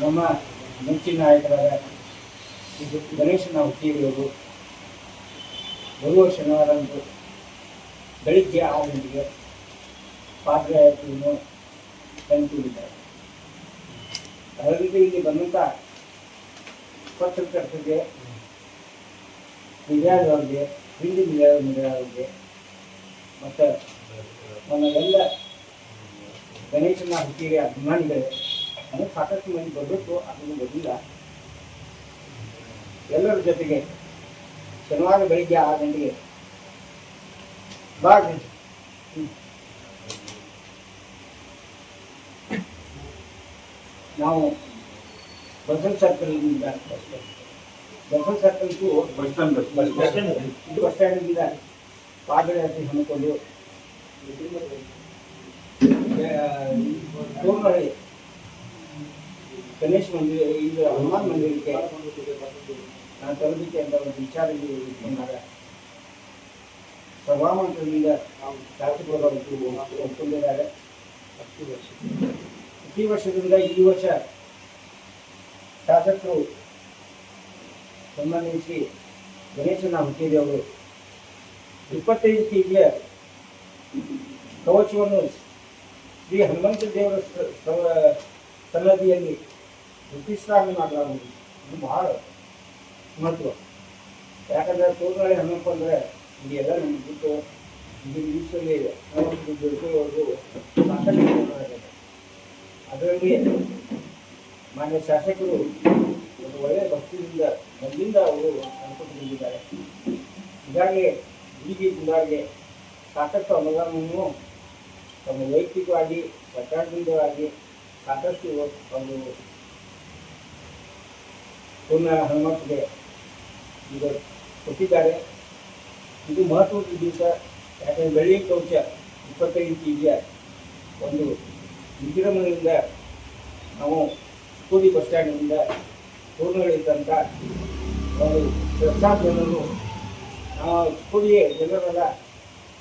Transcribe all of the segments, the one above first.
ನಮ್ಮ ನೆಚ್ಚಿನ ನಾಯಕರಾದ ಗಣೇಶನ ಹುಟ್ಟಿರುವುದು ಬರುವ ಶನಿವಾರಂದು ಬೆಳಿಗ್ಗೆ ಆರು ಗಂಟೆಗೆ ಪಾದಯಾತ್ರೆಯನ್ನು ಕೈಗೊಂಡಿದ್ದಾರೆ ಅದರಿಂದ ಇಲ್ಲಿ ಬಂದಂಥ ಪತ್ರಕರ್ತರಿಗೆ ಮೀಡಿಯಾದವ್ರಿಗೆ ಹಿಂದಿ ಮೀಡಿಯಾ ಮೀಡಿಯಾದವ್ರಿಗೆ ಮತ್ತು ನಮ್ಮ ಎಲ್ಲ ಗಣೇಶನ ಹುಟ್ಟಿಗೆ ಅಭಿಮಾನಿಗಳೇ ಅದು ಸಾಕಷ್ಟು ಮಂದಿ ಬರಬೇಕು ಅದನ್ನು ಬಂದಿಲ್ಲ ಎಲ್ಲರ ಜೊತೆಗೆ ಶನಿವಾರ ಬೆಳಿಗ್ಗೆ ಆರು ಗಂಟೆಗೆ ಬಾ ಗಣೇಶ್. ಹ್ಮ್. ನಾವು ಬಸಲ್ ಸರ್ಕಲ್ನಿಂದ bustle circle to bus stand bus stand ಇದು ಬಸ್ ಸ್ಟ್ಯಾಂಡಿಂದ ಪಾದಯಾತ್ರೆ ಹಮ್ಮಿಕೊಂಡು ತೋರ್ನಹಳ್ಳಿ ಗಣೇಶ್ ಮಂದಿರ ಇದು ಹನುಮಾನ್ ಮಂದಿರಕ್ಕೆ ನಾನು ತರಬೇತಿ ಅಂತ ಒಂದು ವಿಚಾರ ಇಟ್ಕೊಂಡಾಗ ನಾವು ಶಾಸಕರು ಅದಕ್ಕೆ ವರ್ಷ. ಪ್ರತಿ ವರ್ಷದಿಂದ ಈ ವರ್ಷ ಶಾಸಕರು ಸಂಬಂಧಿಸಿ ಗಣೇಶನ ಹುಟ್ಟಿದವರು ಇಪ್ಪತ್ತೈದು ಕೆಜಿಯ ಕವಚವನ್ನು ಶ್ರೀ ಹನುಮಂತ ದೇವರ ಸನ್ನದಿಯಲ್ಲಿ ಪ್ರತಿಷ್ಠಾಪನೆ ಮಾಡಲಾಗುವುದು ಇದು ಬಹಳ ಮಹತ್ವ. ಯಾಕಂದರೆ ತೋರ್ನಾಳಿ ಏನಪ್ಪ ಅಂದರೆ ಇಲ್ಲಿ ಎಲ್ಲ ನಮ್ಗೆ ಬಿಟ್ಟು ಇದು ನ್ಯೂಸಲ್ಲಿ ದುಡ್ಡುವರೆಗೂ ಸಾಕಷ್ಟು. ಅದರಲ್ಲಿ ಮಾನ್ಯ ಶಾಸಕರು ಒಂದು ಒಳ್ಳೆಯ ಭಕ್ತಿಯಿಂದ ಬಂದಿಂದ ಅವರು ಅನ್ಕೊಂಡು ಬಂದಿದ್ದಾರೆ ಈಗಾಗಲೇ ಗುಡಿಗೆ ಗುಂಡಾಗೆ ಸಾಕಷ್ಟು ಅನುದಾನವನ್ನು ತಮ್ಮ ವೈಯಕ್ತಿಕವಾಗಿ ಸರ್ಕಾರದಿಂದವಾಗಿ ಸಾಕಷ್ಟು ಒಂದು ಪೂರ್ಣ ಹನುಮಂತಿಗೆ ಈಗ ಕೊಟ್ಟಿದ್ದಾರೆ. ಇದು ಮಹತ್ವದ ದಿವಸ. ಯಾಕಂದರೆ ಬೆಳ್ಳಿ ಕವಚ ಇಪ್ಪತ್ತೈದು ಕೆ ಜಿಯ ಒಂದು ವಿಜೃಂಭಣೆಯಿಂದ ನಾವು ಸ್ಕೂಲಿ ಬಸ್ ಸ್ಟ್ಯಾಂಡಿನಿಂದ ಪೂರ್ಣಗಳಿದ್ದಂಥ ಒಂದು ಜನರು. ನಾವು ಸ್ಕೂಲಿಯ ಜನರೆಲ್ಲ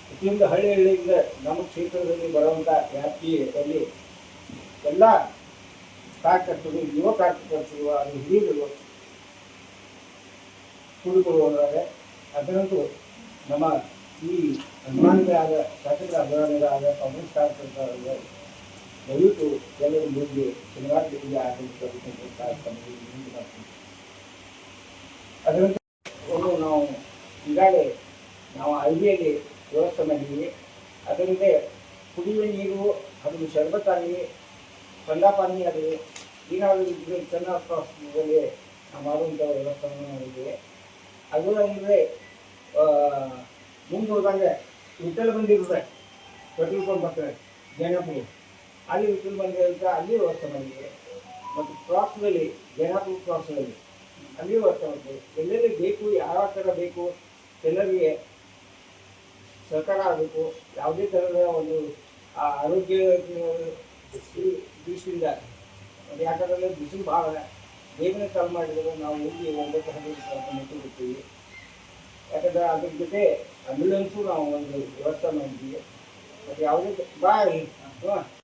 ಪ್ರತಿಯೊಂದು ಹಳ್ಳಿ ಹಳ್ಳಿಯಿಂದ ನಮ್ಮ ಕ್ಷೇತ್ರದಲ್ಲಿ ಬರುವಂಥ ವ್ಯಾಪ್ತಿಯಲ್ಲಿ ಎಲ್ಲ ಕಾರ್ಯಕರ್ತರು ಯುವ ಕಾರ್ಯಕರ್ತರು ಅದು ಹಿರಿಯರು ಕೂಡಿಕೊಳ್ಳುವುದಾದರೆ, ಅದರಂತೂ ನಮ್ಮ ಈ ಅಭಿಮಾನಿಗಳಾದ ಶಾಸಕರ ಅಭಿಮಾನಿಗಳಾದ ಕಾಂಗ್ರೆಸ್ ಕಾರ್ಯಕರ್ತರಾದ ದಯವಿಟ್ಟು ಎಲ್ಲರೂ ಮುಂದೆ ಶನಿವಾರ ಬೆಳಿಗ್ಗೆ ಆಗಮಿಸಬೇಕು ಅದರಂತೆ ಒಂದು ನಾವು ಈಗಾಗಲೇ ನಾವು ಐಡಿಯಲ್ಲಿ ವ್ಯವಸ್ಥೆ ಮಾಡಿದ್ದೀವಿ. ಅದರಿಂದ ಕುಡಿಯುವ ನೀರು ಅದು ಶರ್ಬತ್ ಆಗಲಿ ಪಂಡಾಪಾನಿ ಆಗಲಿ ಏನಾದರೂ ಚೆನ್ನಾಗಿ ಮಾಡುವಂಥ ವ್ಯವಸ್ಥೆಯನ್ನು ಮಾಡಿದ್ದೀವಿ. ಅದು ಅಂದರೆ ಮುಂದೆ ಹೋದಂಗೆ ವಿಠಲ್ ಬಂದಿರುತ್ತೆ ಪೆಟ್ರೋಲ್ ಪಂಪ್ ಬರ್ತಾರೆ ಜೈನಪುರ ಅಲ್ಲಿ ವಿಠಲ್ ಬಂದಿರುತ್ತೆ ಅಲ್ಲಿ ವ್ಯವಸ್ಥೆ ಬಂದಿದೆ ಮತ್ತು ಕ್ರಾಸ್ನಲ್ಲಿ ಜೈನಪುರ ಕ್ರಾಸ್ನಲ್ಲಿ ಅಲ್ಲಿ ವ್ಯವಸ್ಥೆ ಬಂದಿದೆ ಎಲ್ಲೆಲ್ಲಿ ಬೇಕು, ಯಾವ ಥರ ಬೇಕು, ಎಲ್ಲರಿಗೆ ಸರ್ಕಾರ ಆಗಬೇಕು, ಯಾವುದೇ ಥರದ ಒಂದು ಆರೋಗ್ಯ ದೃಷ್ಟಿ- ದೃಷ್ಟಿಯಿಂದ, ಯಾಕಂದರೆ ಬಿಸಿಲು ಭಾಳ ಬೇಗನೆ ಕಾಲ್ ಮಾಡಿದರೆ ನಾವು ಹೋಗಿ ಒಂಬತ್ತು ಹದಿನೈದು ಸಾವಿರ ಬಿಡ್ತೀವಿ ಯಾಕಂದರೆ ಅದ್ರ ಜೊತೆ ಆಂಬ್ಯುಲೆನ್ಸು ನಾವು ಒಂದು ವ್ಯವಸ್ಥೆ ಮಾಡಿದ್ವಿ ಮತ್ತು ಯಾವುದೇ ಬಾ